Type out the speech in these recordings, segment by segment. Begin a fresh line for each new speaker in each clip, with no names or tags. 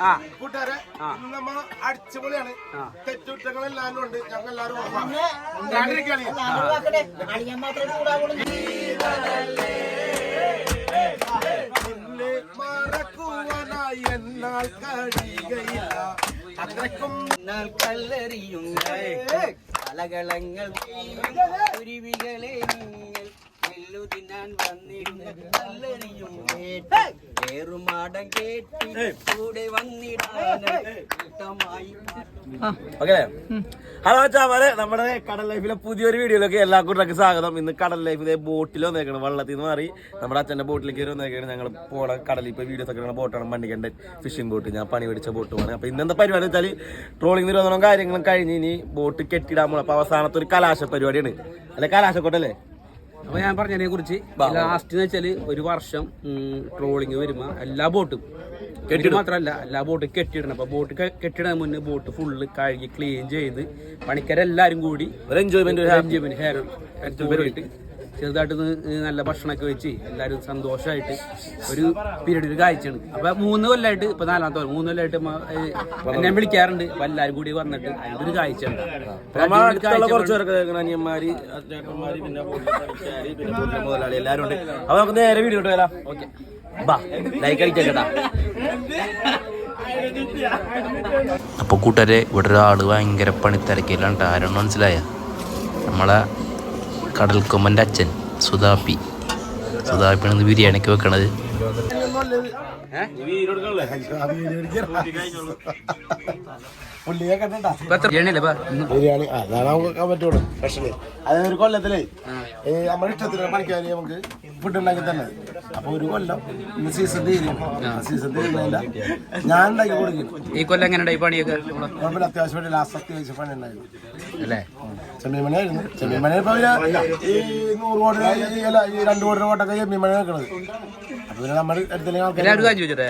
ആ.
കൂട്ടുകാരെ നമ്മൾ നമ്മ അടിച്ചുപൊളിയാണ് തെറ്റുറ്റങ്ങളെല്ലാരും ഉണ്ട്. ഞങ്ങൾ എല്ലാവരും മറക്കുവാനായി എന്നാൽ കഴിയുകയില്ല. അത്രക്കും
കല്ലെറിയുന്ന കലകളങ്ങൾ കുരുവികളെ കേട്ടി കൂടെ വന്നിടാൻ കൂട്ടമായി
ഓക്കെ ഹലോ ചാമലെ നമ്മുടെ കടൽ ലൈഫിലെ പുതിയൊരു വീഡിയോയിലേക്ക് എല്ലാ കൂട്ടർക്ക് സ്വാഗതം. ഇന്ന് കടൽ ലൈഫിലെ ബോട്ടിൽ വന്നേക്കണം വെള്ളത്തിൽ നിന്ന് മാറി നമ്മുടെ അച്ഛന്റെ ബോട്ടിലേക്ക് കയറി വന്നേക്കാണ്. ഞങ്ങൾ പോണ കടലിൽ ഇപ്പൊ വീഡിയോസ് ഒക്കെ ബോട്ടാണ് മണ്ണിക്കണ്ട ഫിഷിംഗ് ബോട്ട് ഞാൻ പണി പിടിച്ച ബോട്ടുമാണ് അപ്പോൾ ഇന്നത്തെ പരിപാടി വെച്ചാൽ ട്രോളിംഗ് നിരോധനവും കാര്യങ്ങളും കഴിഞ്ഞ് ഇനി ബോട്ട് കെട്ടിടാൻ പോകണം അപ്പോൾ അവസാനത്തെ ഒരു കലാശ പരിപാടിയാണ്. അല്ലെ കലാശക്കോട്ടല്ലേ?
അപ്പൊ ഞാൻ പറഞ്ഞതിനെ കുറിച്ച് ലാസ്റ്റ് എന്ന് വെച്ചാൽ ഒരു വർഷം ട്രോളിങ് വരുമ്പോ എല്ലാ ബോട്ടും. കെട്ടിട. മാത്രമല്ല എല്ലാ ബോട്ടും കെട്ടിടണം അപ്പൊ ബോട്ട് കെട്ടിടാൻ മുന്നേ ബോട്ട് ഫുള്ള് കഴുകി ക്ലീൻ ചെയ്ത് പണിക്കാരെല്ലാരും കൂടി
ഒരു എൻജോയ്മെന്റ്
എൻജോയ്മെന്റ് ഹെയർ പോയിട്ട് ചെറുതായിട്ട് നല്ല ഭക്ഷണമൊക്കെ വെച്ച് എല്ലാവരും സന്തോഷമായിട്ട് ഒരു പീരീഡ് ഒരു കാഴ്ചയാണ്. അപ്പൊ മൂന്ന് കൊല്ലമായിട്ട് ഇപ്പൊ നാലാമത്തെ കൊല്ലം മൂന്ന് കൊല്ലമായിട്ട് ഞാൻ എന്നെ വിളിക്കാറുണ്ട്. അപ്പൊ എല്ലാരും കൂടി വന്നിട്ട് അതിന്റെ ഒരു കാഴ്ച
അനിയന്മാര് പിന്നെ മുതലാളി എല്ലാരും ഉണ്ട്. അപ്പൊ നമുക്ക് നേരെ വീഡിയോ ഇട്ട് വരാം. ഓക്കെ. ബാ ലൈക്ക് അടിച്ചേക്കട്ടാ
അപ്പോൾ കൂട്ടരെ ഇവിടെ ഒരാൾ ഭയങ്കര പണി ട്ടോ. ആരാണ് മനസ്സിലായ? നമ്മളെ കടൽക്കൊമ്പന്റെ അച്ഛൻ സുതാപ്പി സുതാപ്പിയാണ് ഇന്ന് ബിരിയാണിക്ക് വെക്കണത്?
ബിരിയാണി അതാണ് നമുക്ക് വെക്കാൻ പറ്റുള്ളൂ. സ്പെഷ്യൽ അതായത് ഒരു കൊല്ലത്തിലേ നമ്മുടെ ഇഷ്ടത്തിന് പണിക്കാരി നമുക്ക് ഫുഡ് ഉണ്ടാക്കി തന്നെ അപ്പൊ ഒരു കൊല്ലം ഇന്ന് സീസൺ തീരും സീസൺ തീരുന്നില്ല ഞാൻ ഉണ്ടാക്കി കൊടുക്കും.
ഈ കൊല്ലം എങ്ങനെ പണിയൊക്കെ?
കുഴപ്പമില്ല അത്യാവശ്യം ലാസ്റ്റ് അത്യാവശ്യം പണി ഉണ്ടായിരുന്നു
അല്ലേ
ചെമ്മീമണിയായിരുന്നു ചെമ്മീമണി ഇപ്പൊ അവർ ഈ നൂറ് കോടി അല്ല ഈ രണ്ട് കോടി കോട്ടൊക്കെ ചെമ്മീമണി വെക്കണത്. അപ്പൊ പിന്നെ നമ്മുടെ അടുത്തേക്ക് ആൾക്കാർ
എല്ലാവരും കാര്യം ചോദിച്ചോട്ടെ?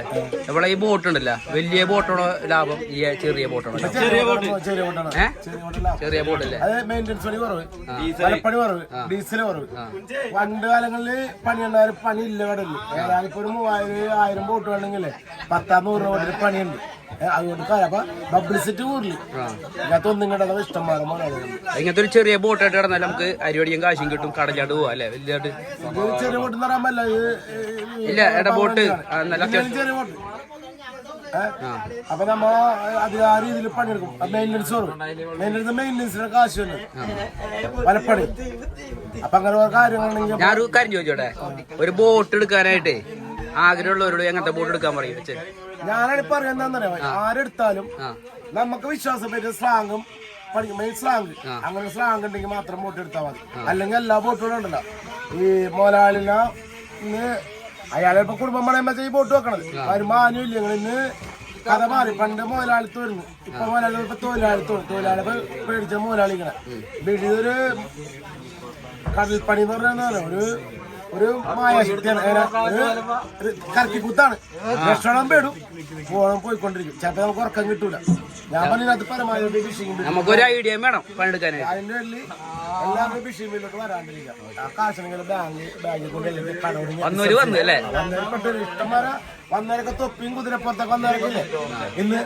നമ്മളെ ഈ ബോട്ട് ഉണ്ടല്ലോ വലിയ ബോട്ടാണോ ലാഭം? ഈ ചെറിയ ബോട്ടാണോ?
ചെറിയ ചെറിയ ബോട്ടാണ്? ചെറിയ ബോട്ടല്ല
ചെറിയ ബോട്ടല്ലേ
അത് മെയിന്റെനൻസ് പണി കുറവ്. പലപ്പണി കുറവ്. ഡീസൽ കുറവ്. പണ്ട് കാലങ്ങളിൽ പണി ഉണ്ടായാലും പണി ഇല്ല കടലിൽ ഏതായാലും ഇപ്പൊ ഒരു മൂവായിരം ആയിരം ബോട്ട് വേണമെങ്കിൽ പത്താം നൂറ് ബോട്ടിൽ പണിയുണ്ട്. അതുകൊണ്ട് കാര്യം അപ്പൊ പബ്ലിസിറ്റി കൂടുതൽ ഇതിനകത്ത് ഒന്നും കണ്ടത്
ഇങ്ങനത്തെ ഒരു ചെറിയ ബോട്ടായിട്ട് കിടന്നാൽ നമുക്ക് അരിവടിയും കാശും കിട്ടും കടലാണ്ട് പോവാ അല്ലെ? വലിയായിട്ട്
ചെറിയ ബോട്ട് എന്ന് പറയാൻ
ഇല്ല എടാ ബോട്ട് നല്ല
ചെറിയ ബോട്ട് അപ്പൊ നമ്മ അത് ആ രീതിയിൽ പണിയെടുക്കും. മെയിന്റെനൻസ് കുറവ് മെയിന്റെനൻസ് മെയിന്റെനൻസിന് കാശ് പലപ്പണി അപ്പൊ അങ്ങനെ കാര്യങ്ങളുണ്ടെങ്കിൽ
ഞാനൊരു കാര്യം ചോദിച്ചോട്ടെ? ഒരു ബോട്ട് എടുക്കാനായിട്ട് ആഗ്രഹമുള്ളവരോട് എങ്ങനത്തെ ബോട്ട് എടുക്കാൻ പറയും?
ഞാനാണ് എന്താണെന്നറിയാം? ആരെടുത്താലും നമുക്ക് വിശ്വാസം പറ്റിയ സ്ലാങ്ങും പഠിക്കും മെയിൻ സ്ലാങ് അങ്ങനെ സ്ലാങ് ഉണ്ടെങ്കിൽ മാത്രം ബോട്ട് എടുത്താൽ മതി. അല്ലെങ്കിൽ എല്ലാ ബോട്ടുകളും ഉണ്ടല്ലോ. ഈ മോലാളിന ഇന്ന് അയാളെ ഇപ്പൊ കുടുംബം പണയുമ്പോ ഈ ബോട്ട് വെക്കണത്. ആരും മാനുവില്ല ഇല്ല. ഇന്ന് കഥ മാറി. പണ്ട് മുതലാളിത്ത് വരുന്നു ഇപ്പൊ മുതലാളി ഇപ്പൊ തൊഴിലാളിത്തോ തൊഴിലാളി ഇപ്പൊ പേടിച്ച മുതലാളിക്കണ ഒരു കടൽപ്പണി എന്ന് പറഞ്ഞാൽ ഒരു ഒരു മായാശക്തിയാണ് ഒരു കറക്കിക്കുത്താണ് രക്ഷണം പേടും പോണം പോയിക്കൊണ്ടിരിക്കും. ചിലപ്പോ നമുക്ക് ഉറക്കം കിട്ടൂല. ഞാൻ പറഞ്ഞത് പരമാവധി
നമുക്കൊരു ഐഡിയ വേണം
അതിന്റെ പേരിൽ എല്ലാവരും വരാണ്ടിരിക്കാം ആ കാശണെങ്കിൽ ബാങ്ക് ബാങ്കിൽ കൊണ്ട്
വന്നു അല്ലേ?
ഇഷ്ടംമാരെ വന്നേരൊക്കെ തൊപ്പിയും കുതിരപ്പുറത്തൊക്കെ വന്നേരക്കില്ലേ ഇന്ന്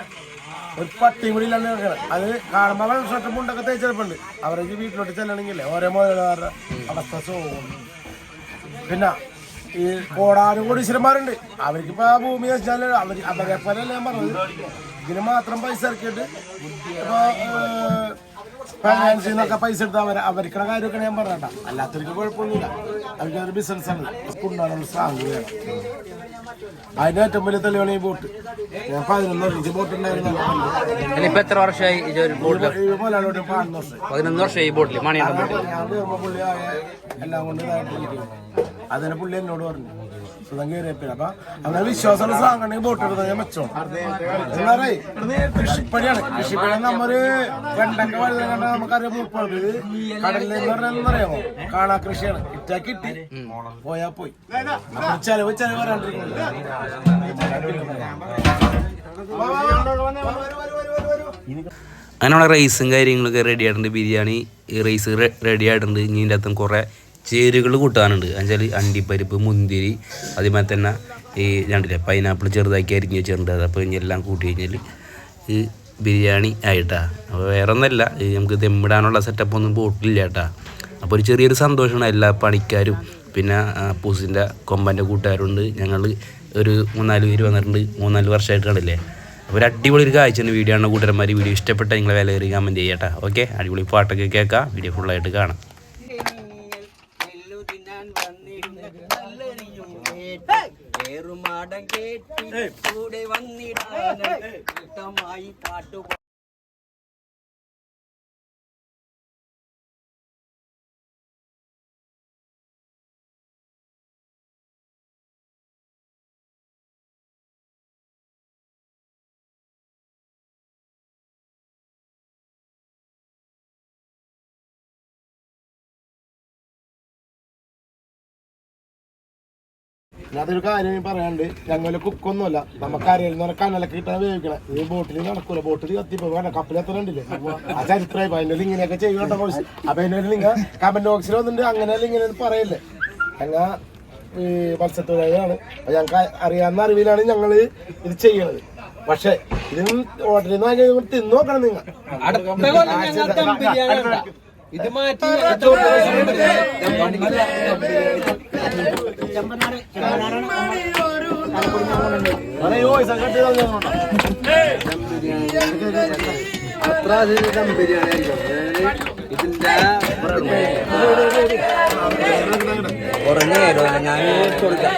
ഒരു പട്ടിയും കൂടി ഇല്ലാണ്ട് കിടക്കണം അത് കാണുമ്പോൾ വെള്ള ഷർട്ടും മുണ്ടൊക്കെ തേച്ചെടുപ്പുണ്ട് വീട്ടിലോട്ട് ചെല്ലണമെങ്കിലേ ഓരോ മുതലാളുടെ അവസ്ഥ സോവും പിന്നെ ഈ കോടാനും കോടീശ്വരന്മാരുണ്ട് അവർക്കിപ്പോ ആ ഭൂമി വെച്ചാൽ അവർ അവരെ ഞാൻ പറഞ്ഞത്. ഇതിന് മാത്രം പൈസ ഇറക്കിയിട്ട് ഇപ്പൊ ഫൈനാൻസിൽ നിന്നൊക്കെ പൈസ എടുത്ത് അവർ അവർക്കുള്ള കാര്യമൊക്കെ ഞാൻ പറഞ്ഞേട്ടാ അല്ലാത്തവർക്ക് കുഴപ്പമൊന്നുമില്ല. അവർക്ക് ഒരു ബിസിനസ്സാണ് ഉണ്ടാകുന്ന സാധ്യത വേണം. അതിന് ഏറ്റവും വലിയ തെളിവാണ് ഈ ബോട്ട്. ഞാൻ പതിനൊന്ന് ഇഞ്ച് ബോട്ട് ഉണ്ടായിരുന്നു.
ഇനിയിപ്പോ എത്ര വർഷമായി ഈ
പതിനൊന്ന് വർഷം
പതിനൊന്ന്
ഞാൻ പുള്ളി ആകെ എല്ലാം കൊണ്ട് അതിനെ പുള്ളി എന്നോട് പറഞ്ഞു സുഖം കയറിയപ്പില്ല അപ്പൊ അങ്ങനെ വിശ്വാസമുള്ള സാധനം ബോട്ട് എടുത്താൽ ഞാൻ മെച്ചോ എന്നാറേ കൃഷിപ്പണിയാണ്. കൃഷിപ്പണി നമ്മൊരു വെണ്ടക്ക വഴുതന കണ്ട നമുക്കറിയാം മൂപ്പത് കടലിൽ എന്ന് പറഞ്ഞാൽ കാണാ കൃഷിയാണ്. കിട്ടാ കിട്ടി. പോയാ പോയി. ചെലവ് ചെലവ് വരാണ്ടിരിക്കുന്നില്ല
അങ്ങനെ നമ്മളെ റൈസും കാര്യങ്ങളൊക്കെ റെഡി ആയിട്ടുണ്ട്. ബിരിയാണി റൈസ് റെഡി ആയിട്ടുണ്ട്. ഇനി ഇതിന്റെ അകത്തും കുറേ ചേരുകൾ കൂട്ടാനുണ്ട്. എന്നുവെച്ചാൽ അണ്ടിപ്പരിപ്പ് മുന്തിരി അതേമാതിരി തന്നെ ഈ രണ്ടില്ലേ പൈനാപ്പിൾ ചെറുതാക്കി അരിഞ്ഞ് വെച്ചിട്ടുണ്ട്. അപ്പോൾ ഇനി എല്ലാം കൂട്ടി കഴിഞ്ഞാൽ ഈ ബിരിയാണി ആയിട്ടാണ് അപ്പോൾ വേറെ ഒന്നല്ല നമുക്ക് തെമ്മിടാനുള്ള സെറ്റപ്പ് ഒന്നും ബോട്ടിലില്ല കേട്ടാ. അപ്പോൾ ഒരു ചെറിയൊരു സന്തോഷമാണ് എല്ലാ പണിക്കാരും. പിന്നെ പൂസിന്റെ കൊമ്പന്റെ കൂട്ടുകാരുണ്ട്. ഞങ്ങൾ ഒരു മൂന്നാൽ പേര് വന്നിട്ടുണ്ട്. മൂന്നാൽ വർഷമായിട്ട് കണ്ടില്ലേ അപ്പോൾ ഒരു അടിപൊളി ഒരു കാഴ്ചയാണ് വീഡിയോ ആണ്. കൂട്ടുകാരന്മാർ വീഡിയോ ഇഷ്ടപ്പെട്ട നിങ്ങളെ വില കയറി കമന്റ് ചെയ്യട്ടെ ഓക്കെ അടിപൊളി പാട്ടൊക്കെ കേൾക്കാം. വീഡിയോ ഫുള്ളായിട്ട് കാണാം.
വന്നിടുന്ന നല്ലറിയും ഏറുമാടം കേട്ടി കൂടെ വന്നിടാൻ കൂട്ടമായി പാട്ടു
അതൊരു കാര്യം ഞാൻ പറയാണ്ട് ഞങ്ങൾ കുക്കൊന്നുമല്ല. നമുക്ക് അരയിൽ നിന്ന് കനലൊക്കെ കിട്ടാൻ വേവിക്കണം ഈ ബോട്ടിൽ നടക്കൂല. ബോട്ടിൽ കത്തിപ്പോ വേണ്ട കപ്പിലെത്തണുണ്ടില്ലേ ആ ചരിത്രമായി. അതിന്റെ ഇങ്ങനെയൊക്കെ ചെയ്യണ്ട കോഴ്സ് അപ്പൊ അതിന്റെ നിങ്ങൾ കമന്റ് ബോക്സിൽ വന്നിട്ട് അങ്ങനെ ഇങ്ങനെ പറയല്ലേ? ഞങ്ങ ഈ മത്സ്യത്തൊഴിലാണ് അപ്പൊ ഞങ്ങൾക്ക് അറിയാവുന്ന അറിവിലാണ് ഞങ്ങൾ ഇത് ചെയ്യണത്. പക്ഷെ ഇതും ഹോട്ടലിൽ നിന്ന് വാങ്ങി നിങ്ങൾ തിന്നു നോക്കണം നിങ്ങൾ.
ഇത് മാറ്റി അത്ര ദം ബിരിയാണി ഇതിന്റെ ഞാൻ കൊടുക്കാം.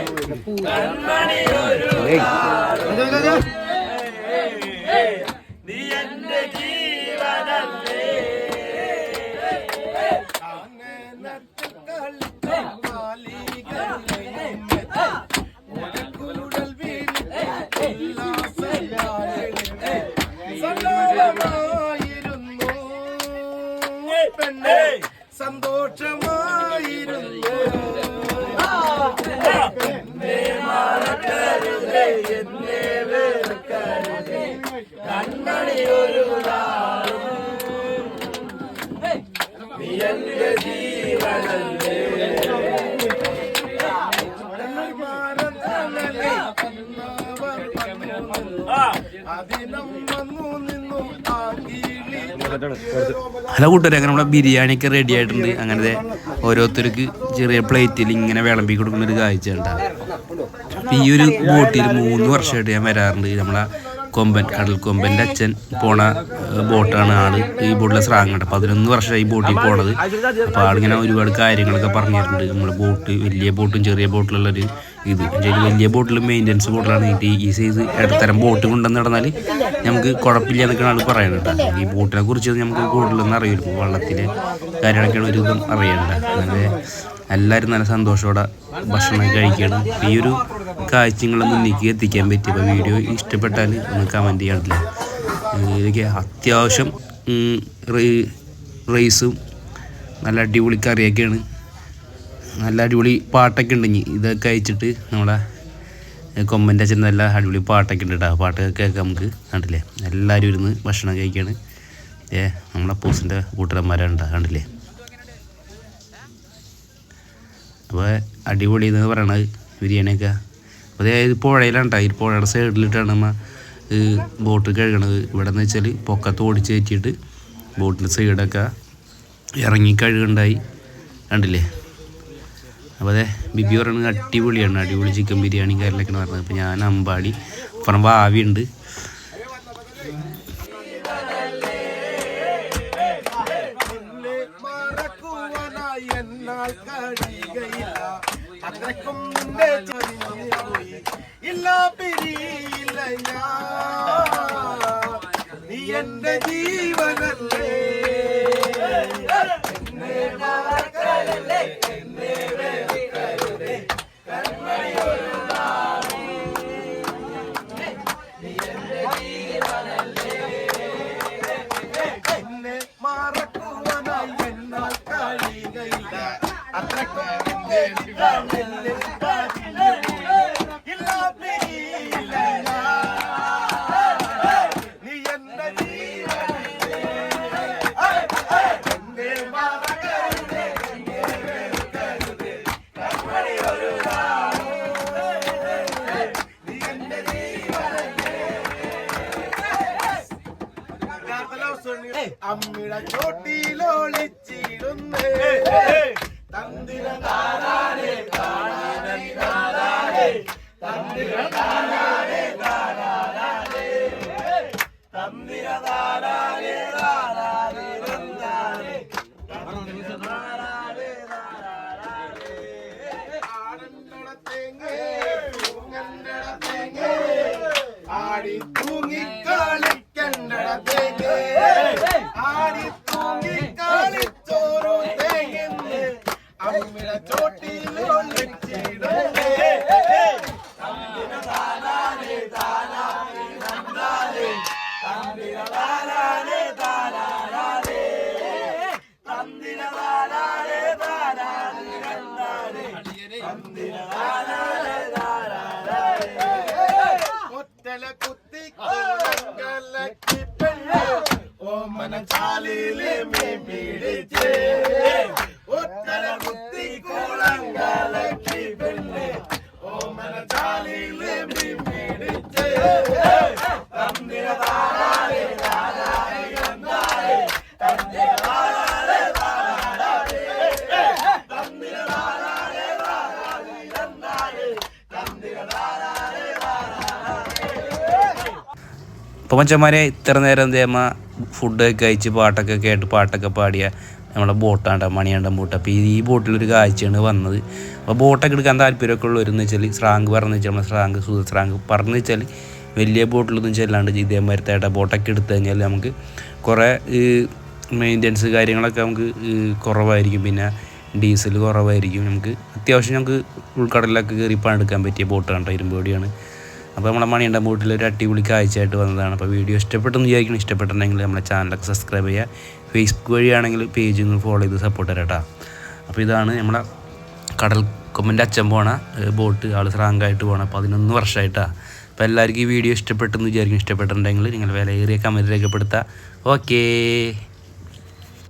അതിനം ജീവനല്ലേ
ഹലോ കൂട്ടുകാരെ അങ്ങനെ നമ്മുടെ ബിരിയാണിയൊക്കെ റെഡി ആയിട്ടുണ്ട്. അങ്ങനത്തെ ഓരോരുത്തർക്ക് ചെറിയ പ്ലേറ്റിൽ ഇങ്ങനെ വിളമ്പി കൊടുക്കുന്ന ഒരു കാഴ്ച ഉണ്ടാകും ഈ ഒരു ബോട്ടിൽ മൂന്ന് വർഷമായിട്ട് ഞാൻ വരാറുണ്ട്. നമ്മളെ കൊമ്പൻ കടൽ കൊമ്പന്റെ അച്ഛൻ പോണ ബോട്ടാണ് ആൾ. ഈ ബോട്ടിലെ സ്രാങ്ങട്ട് പതിനൊന്ന് വർഷമായി ബോട്ടിൽ പോണത്. അപ്പോൾ ആളിങ്ങനെ ഒരുപാട് കാര്യങ്ങളൊക്കെ പറഞ്ഞു നമ്മുടെ ബോട്ട് വലിയ ബോട്ടും ചെറിയ ബോട്ടിലുള്ളൊരു ഇത്. വലിയ ബോട്ടിലും മെയിന്റനൻസ് ബോട്ടിലാണ് ഈ ഈ സൈസ് ഇടത്തരം ബോട്ട് കൊണ്ടുവന്ന് നടന്നാൽ നമുക്ക് കുഴപ്പമില്ല എന്നൊക്കെയാണ് ആൾ പറയുന്നത് ഈ ബോട്ടിനെ കുറിച്ച് നമുക്ക് കൂടുതലൊന്നും അറിയില്ല. വള്ളത്തിലെ കാര്യങ്ങളൊക്കെയാണ് ഒരു ഇതും അറിയേണ്ടത്. അങ്ങനെ എല്ലാവരും നല്ല സന്തോഷത്തോടെ ഭക്ഷണം കഴിക്കുകയാണ് ഈ ഒരു കാഴ്ച നിങ്ങളെ എത്തിക്കാൻ പറ്റിയപ്പോൾ വീഡിയോ ഇഷ്ടപ്പെട്ടാൽ ഒന്ന് കമന്റ് ചെയ്യാറില്ല ഇതൊക്കെ അത്യാവശ്യം റേസും നല്ല അടിപൊളി കറിയൊക്കെയാണ്. നല്ല അടിപൊളി പാട്ടൊക്കെ ഉണ്ടെങ്കിൽ ഇതൊക്കെ അയച്ചിട്ട് നമ്മളെ കൊമ്പന്റെ അച്ഛൻ നല്ല അടിപൊളി പാട്ടൊക്കെ ഉണ്ട് കേട്ടോ പാട്ടൊക്കെ കേൾക്കാം നമുക്ക്. കണ്ടില്ലേ? എല്ലാവരും ഇരുന്ന് ഭക്ഷണം കഴിക്കുകയാണ് ഏ നമ്മളെ പൂസിന്റെ കൂട്ടുകാരന്മാരാണ് കണ്ടില്ലേ? അപ്പോൾ അടിപൊളി എന്ന് പറയണത്. ബിരിയാണിയൊക്കെ. അപ്പോൾ അതായത് പുഴയിലാണ് കേട്ടോ ഈ പുഴയുടെ സൈഡിലിട്ടാണ് നമ്മൾ ബോട്ട് കഴുകണത്. ഇവിടെ എന്ന് വെച്ചാൽ പൊക്കത്ത് ഓടിച്ച് കയറ്റിയിട്ട് ബോട്ടിന്റെ സൈഡൊക്കെ ഇറങ്ങി കഴുകണ്ടായി. കണ്ടില്ലേ? അപ്പോൾ അതെ ബിബി പറയുന്നത് അടിപൊളിയാണ്. അടിപൊളി ചിക്കൻ ബിരിയാണി കാര്യങ്ങളൊക്കെയാണ് പറഞ്ഞത്. അപ്പോൾ ഞാൻ അമ്പാടി അപ്പുറം ഭാവിയുണ്ട്
എന്നാൽ കഴിയുകയില്ല. ഇല്ല പിരിയില്ല നീ എന്റെ ജീവനല്ലേ? മറക്കുവാനായി എന്നാൽ കഴിയുകയില്ല അത്രക്കും സുണ്ണി അമ്മിട ചോട്ടിയിലൊളിച്ചിടുന്നേ. തന്തിര താരാരേ താരാരേ താരാരേ തന്തിര താരാരേ താരാരേ തന്തിര താരാരേ താരാരേ തന്താരേ ആടി തൂങ്ങിക്ക
അപ്പോൾ മച്ചന്മാരെ ഇത്ര നേരം എന്തേമ്മ ഫുഡൊക്കെ കഴിച്ച് പാട്ടൊക്കെ കേട്ട് പാട്ടൊക്കെ പാടിയ നമ്മളെ ബോട്ടാണ്ട മണിയാണ്ടം ബോട്ട്. അപ്പോൾ ഈ ബോട്ടിലൊരു കാഴ്ചയാണ് വന്നത്. അപ്പോൾ ബോട്ടൊക്കെ എടുക്കാൻ താല്പര്യമൊക്കെ ഉള്ളവരെന്ന് വെച്ചാൽ സ്രാങ്ക് പറഞ്ഞു വെച്ചാൽ നമ്മളെ സ്രാങ്ക് സുഹൃത്ത് സ്രാങ്ക് പറഞ്ഞു വെച്ചാൽ വലിയ ബോട്ടിലൊന്നും ചെല്ലാണ്ട് ഇതേമാരത്തേട്ട ബോട്ടൊക്കെ എടുത്തു കഴിഞ്ഞാൽ നമുക്ക് കുറേ മെയിന്റെനൻസ് കാര്യങ്ങളൊക്കെ നമുക്ക് കുറവായിരിക്കും. പിന്നെ ഡീസൽ കുറവായിരിക്കും. നമുക്ക് അത്യാവശ്യം നമുക്ക് ഉൾക്കടലിലൊക്കെ കയറി പണിയെടുക്കാൻ പറ്റിയ ബോട്ടാണ് ഇരുമ്പോടിയാണ് അപ്പോൾ നമ്മുടെ മണിയുടെ മൂട്ടിൽ ഒരു അടിപൊളി കാഴ്ചയായിട്ട് വന്നതാണ്. അപ്പോൾ വീഡിയോ ഇഷ്ടപ്പെട്ടെന്ന് വിചാരിക്കണം ഇഷ്ടപ്പെട്ടിട്ടുണ്ടെങ്കിൽ നമ്മളെ ചാനലൊക്കെ സബ്സ്ക്രൈബ് ചെയ്യുക. ഫേസ്ബുക്ക് വഴിയാണെങ്കിൽ പേജ് ഒന്ന് ഫോളോ ചെയ്ത് സപ്പോർട്ട് തരാം കേട്ടോ. അപ്പോൾ ഇതാണ് നമ്മളെ കടൽ കൊമ്പന്റെ അച്ഛൻ പോണ ബോട്ട്. ആൾ സ്രാങ്കായിട്ട് പോണ പതിനൊന്ന് വർഷമായിട്ടാണ് അപ്പോൾ എല്ലാവർക്കും ഈ വീഡിയോ ഇഷ്ടപ്പെട്ടെന്ന് വിചാരിക്കും ഇഷ്ടപ്പെട്ടിട്ടുണ്ടെങ്കിൽ നിങ്ങൾ വിലയേറിയ കമന്റ് രേഖപ്പെടുത്തുക. ഓക്കേ